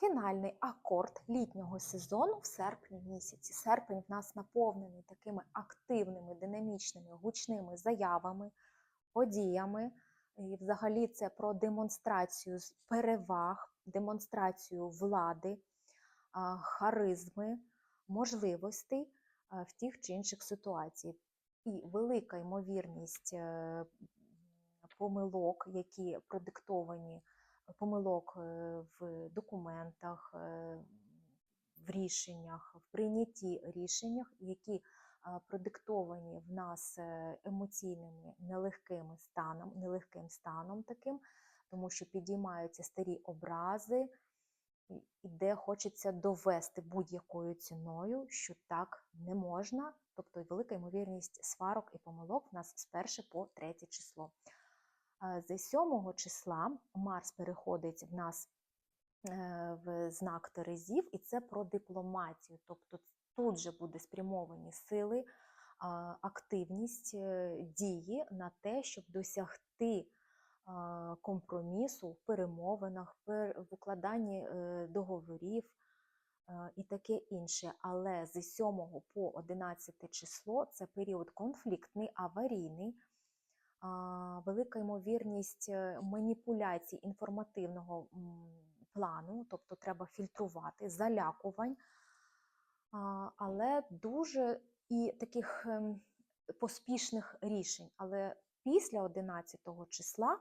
фінальний акорд літнього сезону в серпні місяці. Серпень в нас наповнений такими активними, динамічними, гучними заявами, подіями. І взагалі це про демонстрацію переваг, демонстрацію влади, харизми, можливостей в тих чи інших ситуаціях. І велика ймовірність е, помилок, які продиктовані помилок е, в документах, е, в рішеннях, в прийнятті рішеннях, які продиктовані в нас е, емоційними нелегкими станом, нелегким станом таким, тому що підіймаються старі образи, і- де хочеться довести будь-якою ціною, що так не можна. Тобто велика ймовірність сварок і помилок в нас з 1 по 3 число. Е, З 7 числа Марс переходить в нас е, в знак Терезів, і це про дипломатію. Тобто тут же буде спрямовані сили, активність е, дії на те, щоб досягти компромісу в перемовинах, в укладанні договорів і таке інше. Але з 7 по 11 число це період конфліктний, аварійний. Велика ймовірність е, маніпуляцій інформативного плану, тобто треба фільтрувати, залякувань, але дуже і таких ем, поспішних рішень. Але після 11 числа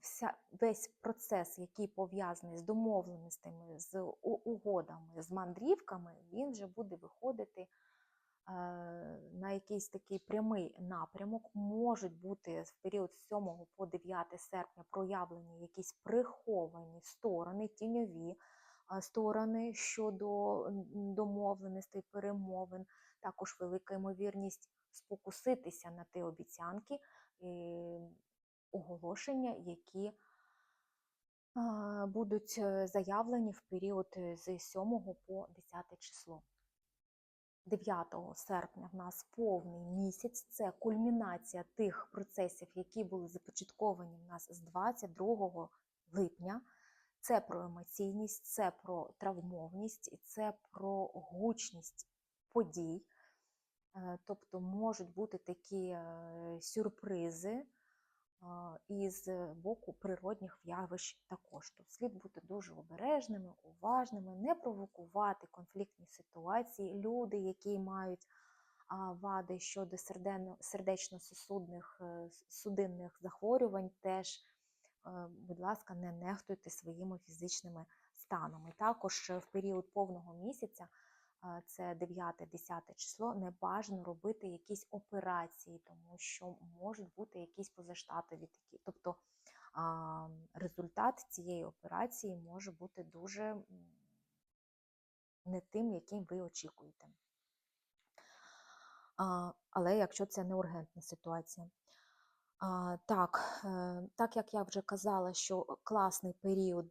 вся, весь процес, який пов'язаний з домовленостями, з угодами, з мандрівками, він вже буде виходити на якийсь такий прямий напрямок. Можуть бути в період з 7 по 9 серпня проявлені якісь приховані сторони, тіньові сторони щодо домовленостей, перемовин. Також велика ймовірність спокуситися на ті обіцянки і оголошення, які будуть е, заявлені в період е, з 7 по 10 число. 9 серпня в нас повний місяць. Це кульмінація тих процесів, які були започатковані в нас з 22 липня. Це про емоційність, це про травмовність, і це про гучність подій. Е, Тобто можуть бути такі е, сюрпризи і з боку природних явищ також. Тут слід бути дуже обережними, уважними, не провокувати конфліктні ситуації. Люди, які мають вади щодо сердечно-сосудних е, судинних захворювань, теж, е, будь ласка, не нехтуйте своїми фізичними станами. Також е, в період повного місяця це 9-10 число, не бажано робити якісь операції, тому що можуть бути якісь позаштатові такі. Тобто результат цієї операції може бути дуже не тим, яким ви очікуєте. Але якщо це не ургентна ситуація. Так, е, так як я вже казала, що класний період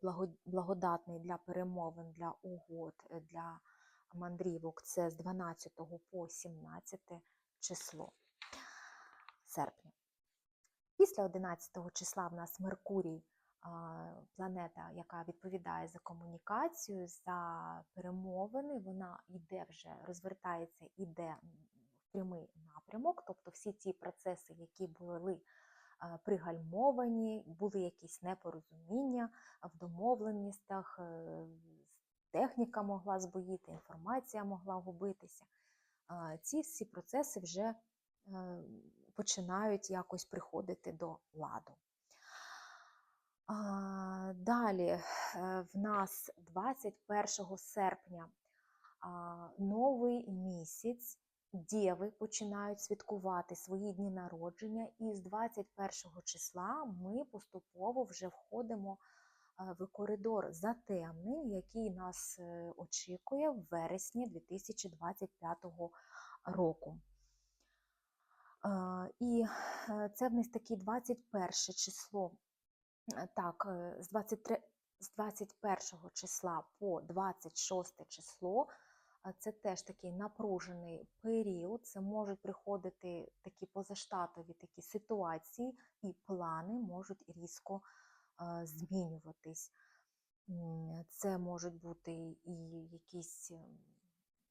благодатний для перемовин, для угод, е, для мандрівок це з 12 по 17 число серпня. Після 11 числа в нас Меркурій, планета, яка відповідає за комунікацію, за перемовини, вона йде вже, розвертається, іде в прямий напрямок, тобто всі ті процеси, які були пригальмовані, були якісь непорозуміння в домовленостях, е, техніка могла збоїти, інформація могла губитися. Ці всі процеси вже е, починають якось приходити до ладу. Далі е, в нас 21 серпня новий місяць. Дєви починають святкувати свої дні народження, і з 21 числа ми поступово вже входимо коридор затемний, який нас е, очікує в вересні 2025 року. Е, І е, це в нас таке 21 число. Е, Так, е, з 23, з 21 числа по 26 число е, це теж такий напружений період. Це можуть приходити такі позаштатові такі ситуації, і плани можуть різко е, змінюватись. Це можуть бути і якісь, ем,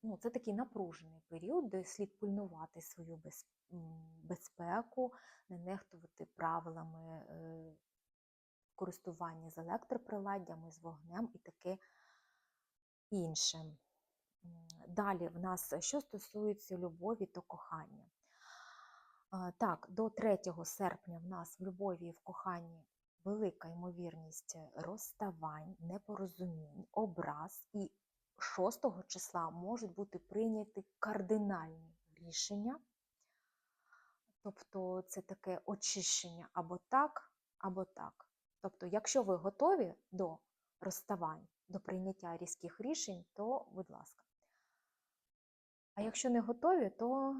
ну, це такий напружений період, де слід пильнувати свою без- безпеку, не нехтувати правилами е, користування з електроприладдями, з вогнем і таке інше. Далі в нас, що стосується любові та кохання. Так, до 3 серпня в нас в любові і в коханні велика ймовірність розставань, непорозумінь, образ, і 6 числа можуть бути прийняті кардинальні рішення. Тобто це таке очищення або так, або так. Тобто, якщо ви готові до розставань, до прийняття різких рішень, то будь ласка. А якщо не готові, то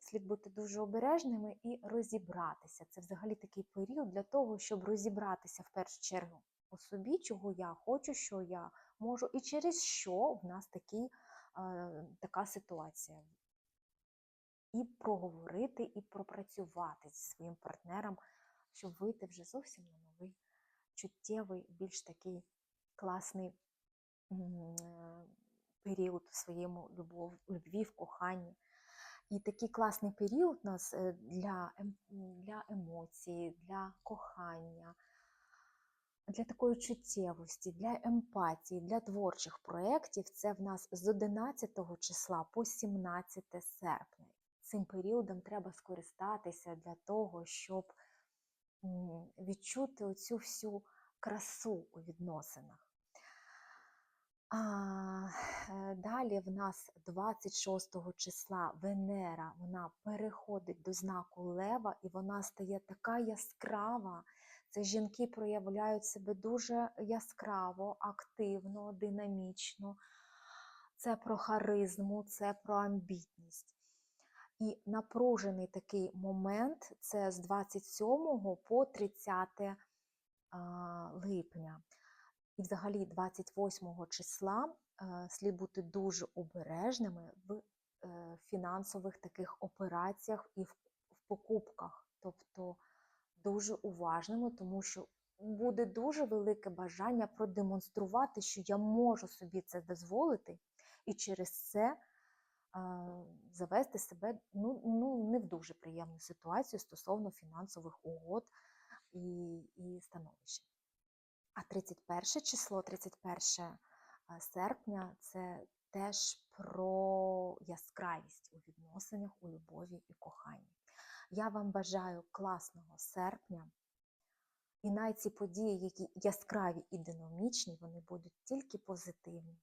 слід бути дуже обережними і розібратися. Це взагалі такий період для того, щоб розібратися в першу чергу у собі, чого я хочу, що я можу, і через що в нас такий, е, така ситуація. І проговорити, і пропрацювати зі своїм партнером, щоб вийти вже зовсім на новий чуттєвий, більш такий класний е, період в своєму любов, любві, в коханні. І такий класний період у нас е, для, ем- для емоцій, для кохання, для такої чуттєвості, для емпатії, для творчих проєктів. Це в нас з 11 числа по 17 серпня. Цим періодом треба скористатися для того, щоб відчути оцю всю красу у відносинах. А, е, далі в нас 26 числа Венера вона переходить до знаку Лева, і вона стає така яскрава. Це жінки проявляють себе дуже яскраво, активно, динамічно. Це про харизму, це про амбітність. І напружений такий момент це з 27 по 30 липня. І взагалі 28 числа е, слід бути дуже обережними в е, фінансових таких операціях і в, покупках. Тобто дуже уважними, тому що буде дуже велике бажання продемонструвати, що я можу собі це дозволити, і через це е, завести себе ну, ну, не в дуже приємну ситуацію стосовно фінансових угод і, і становища. А 31 число, 31 серпня це теж про яскравість у відносинах, у любові і коханні. Я вам бажаю класного серпня. І навіть ці події, які яскраві і динамічні, вони будуть тільки позитивні.